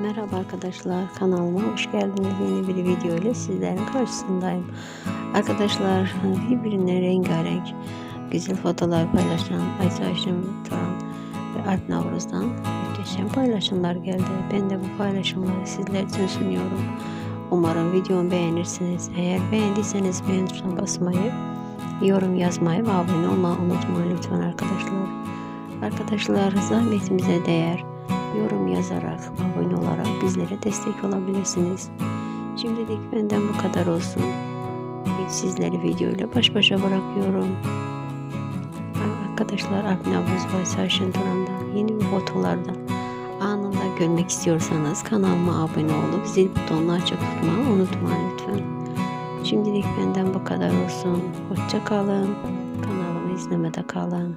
Merhaba arkadaşlar kanalıma hoş geldiniz. Yeni bir video ile sizlerin karşısındayım. Arkadaşlar birbirine rengarenk güzel fotoğraflar paylaşan Ayşe Ayşem Turan ve Alp Navruz'dan muhteşem paylaşımlar geldi. Ben de bu paylaşımları sizler için sunuyorum. Umarım videomu beğenirsiniz. Eğer beğendiyseniz beğen tuşuna basmayı yorum yazmayı ve abone olmayı unutmayın lütfen arkadaşlar. Arkadaşlar zahmetimize değer yorum yazarak, abone olarak bizlere destek olabilirsiniz. Şimdilik benden bu kadar olsun. Sizleri video ile baş başa bırakıyorum. Arkadaşlar ve Sarşın Turan'da yeni bir fotolardan anında görmek istiyorsanız kanalıma abone olup zil butonunu açık tutmayı unutmayın lütfen. Şimdilik benden bu kadar olsun. Hoşça kalın. Kanalımı izlemede kalın.